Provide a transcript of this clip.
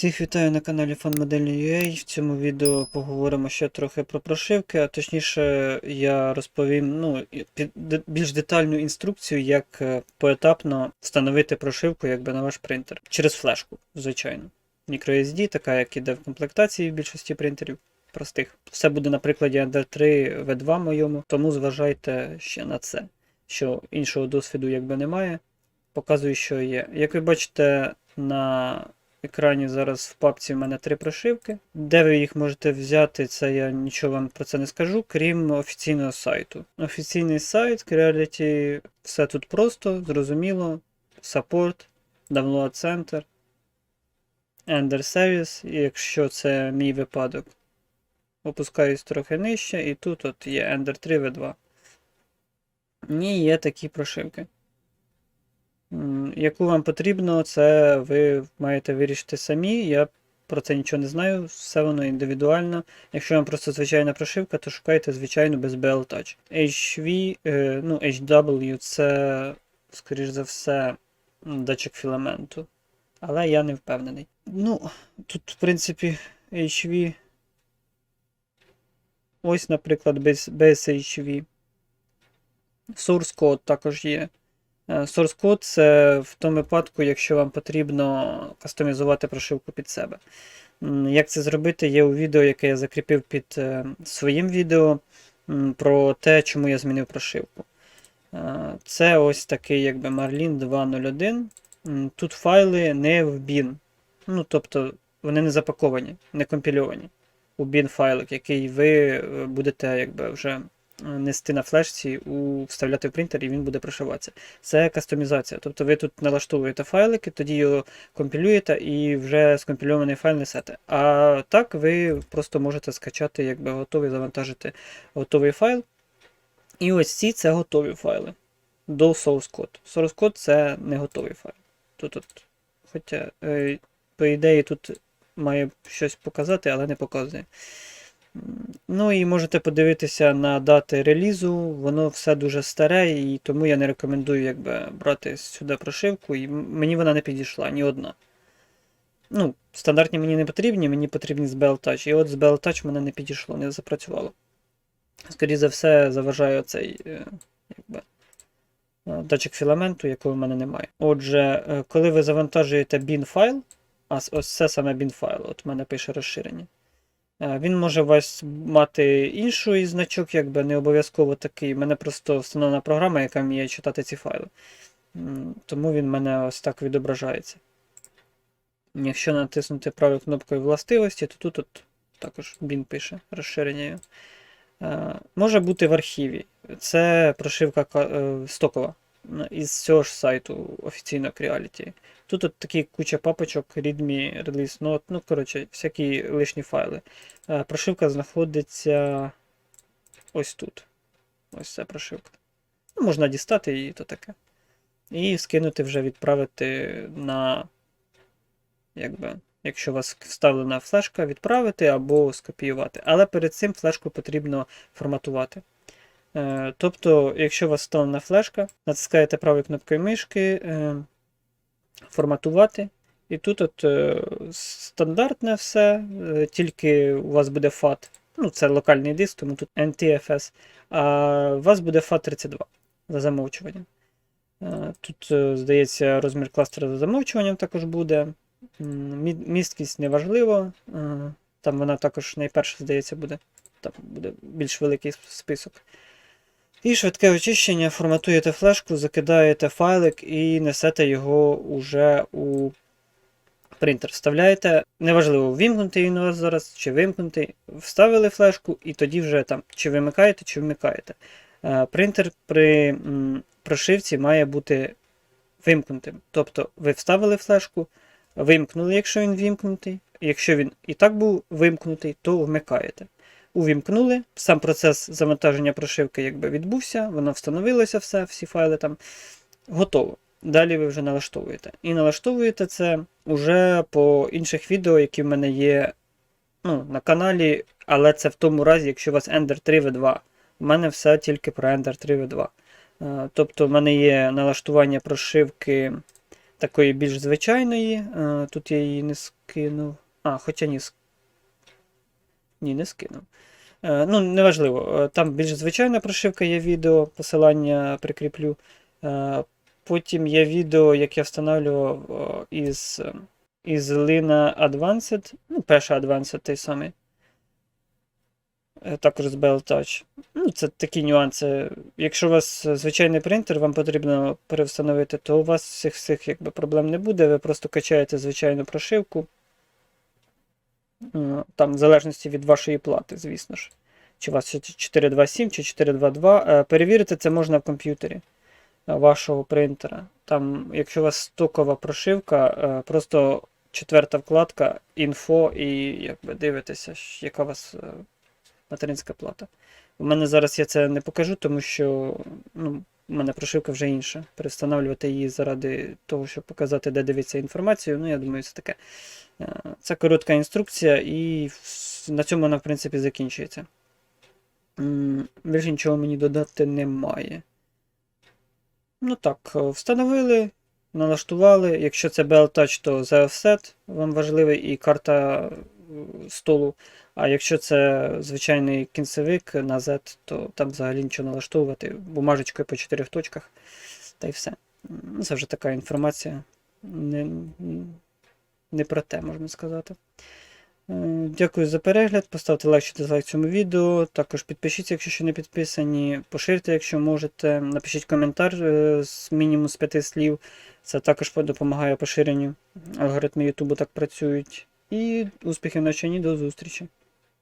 Всіх вітаю на каналі FanModel.ua. В цьому відео поговоримо ще трохи про прошивки, а точніше я розповім ну, більш детальну інструкцію, як е, поетапно встановити прошивку якби, на ваш принтер. Через флешку, звичайно. MicroSD, така, як іде в комплектації в більшості принтерів. Простих. Все буде на прикладі Ender 3 V2 моєму, тому зважайте ще на це, що іншого досвіду якби немає. Показую, що є. Як ви бачите, на екрані зараз в папці в мене три прошивки. Де ви їх можете взяти, це я нічого вам про це не скажу, крім офіційного сайту. Офіційний сайт Creality, все тут просто, зрозуміло. Support, Download Center, Ender Service, і якщо це мій випадок, опускаюсь трохи нижче, і тут от є Ender 3 V2. І є такі прошивки. Яку вам потрібно, це ви маєте вирішити самі. Я про це нічого не знаю, все воно індивідуально. Якщо вам просто звичайна прошивка, то шукайте звичайну без BL Touch. HV, е, ну, HW це, скоріш за все, датчик філаменту. Але я не впевнений. Ну, тут, в принципі, HV. Ось, наприклад, без, без HV. Source code також є. Е, Source code це в тому випадку, якщо вам потрібно кастомізувати прошивку під себе. Як це зробити, є у відео, яке я закріпив під е, своїм відео про те, чому я змінив прошивку. Е, Це ось такий якби Marlin 2.01. Тут файли не в bin. Ну, тобто вони не запаковані, не компільовані у bin файлик, який ви будете якби вже нести на флешці, у, вставляти в принтер, і він буде прошиватися. Це кастомізація. Тобто ви тут налаштовуєте файлики, тоді його компілюєте і вже скомпільований файл несете. А так ви просто можете скачати, якби готовий, завантажити готовий файл. І ось ці це готові файли. До source code. Source code це не готовий файл. Тут, от, хоча, е, по ідеї, тут має щось показати, але не показує. Ну і можете подивитися на дати релізу, воно все дуже старе, і тому я не рекомендую якби, брати сюди прошивку, і мені вона не підійшла, ні одна. Ну, стандартні мені не потрібні, мені потрібні з BL Touch. І от з BL Touch мене не підійшло, не запрацювало. Скоріше за все, заважає цей е, якби, е, датчик філаменту, якого в мене немає. Отже, е, коли ви завантажуєте bin файл, а ось це саме bin файл, от в мене пише розширення. Е, Він може у вас мати інший значок, якби не обов'язково такий. У мене просто встановлена програма, яка вміє читати ці файли. Тому він в мене ось так відображається. Якщо натиснути правою кнопкою властивості, то тут от також bin пише розширення. Е, Може бути в архіві. Це прошивка е, стокова із цього ж сайту офіційно Creality. Тут от такі куча папочок, readme, release note, ну, коротше, всякі лишні файли. Прошивка знаходиться ось тут. Ось ця прошивка. Ну, можна дістати її, то таке. І скинути вже відправити на. Якби, якщо у вас вставлена флешка, відправити або скопіювати. Але перед цим флешку потрібно форматувати. Е, тобто, якщо у вас вставлена флешка, натискаєте правою кнопкою мишки, е, форматувати. І тут от е, стандартне все, тільки у вас буде FAT. Ну, це локальний диск, тому тут NTFS. А у вас буде FAT32 за замовчуванням. Тут, здається, розмір кластера за замовчуванням також буде. Місткість неважливо. Там вона також найперше, здається, буде. Там буде більш великий список. І швидке очищення, форматуєте флешку, закидаєте файлик і несете його уже у принтер. Вставляєте, неважливо, вимкнутий він у вас зараз чи вимкнутий. Вставили флешку, і тоді вже там чи вимикаєте, чи вмикаєте. Е, Принтер при прошивці має бути вимкнутим. Тобто ви вставили флешку, вимкнули, якщо він вимкнутий. Якщо він і так був вимкнутий, то вмикаєте. Увімкнули, сам процес завантаження прошивки якби відбувся, воно встановилося все, всі файли там. Готово. Далі ви вже налаштовуєте. І налаштовуєте це уже по інших відео, які в мене є ну, на каналі, але це в тому разі, якщо у вас Ender 3 V2. У мене все тільки про Ender 3 V2. Е, Тобто в мене є налаштування прошивки такої більш звичайної. Е, Тут я її не скинув. А, хоча ні. Ні, не скинув. Е, Ну, неважливо. Е, Там більш звичайна прошивка є відео, посилання прикріплю. Е, Потім є відео, як я встановлював із, із Lina Advanced, ну, перша Advanced той самий. Також з Bell Touch. Ну, це такі нюанси. Якщо у вас звичайний принтер, вам потрібно перевстановити, то у вас всіх всіх якби, проблем не буде. Ви просто качаєте звичайну прошивку. Е, Там, в залежності від вашої плати, звісно ж. Чи у вас 427 чи 422. Е, Перевірити це можна в комп'ютері е, вашого принтера. Там, якщо у вас стокова прошивка, просто четверта вкладка, інфо, і якби дивитеся, яка у вас материнська плата. У мене зараз я це не покажу, тому що ну, у мене прошивка вже інша. Перестановлювати її заради того, щоб показати, де дивиться інформацію. Ну, я думаю, це таке. Е, Це коротка інструкція, і на цьому вона, в принципі, закінчується. Більше нічого мені додати немає. Ну так, е, встановили, налаштували. Якщо це Bell Touch, то за offset вам важливий і карта столу. А якщо це звичайний кінцевик на Z, то там взагалі нічого налаштовувати. Бумажечкою по чотирьох точках. Та й все. Це вже така інформація. Не, не про те, можна сказати. Е, Дякую за перегляд. Поставте лайк чи дизлайк цьому відео. Також підпишіться, якщо ще не підписані. Поширте, якщо можете. Напишіть коментар е, з мінімум з п'яти слів. Це також допомагає поширенню. Алгоритми Ютубу так працюють. І успіхів на навчанні. До зустрічі!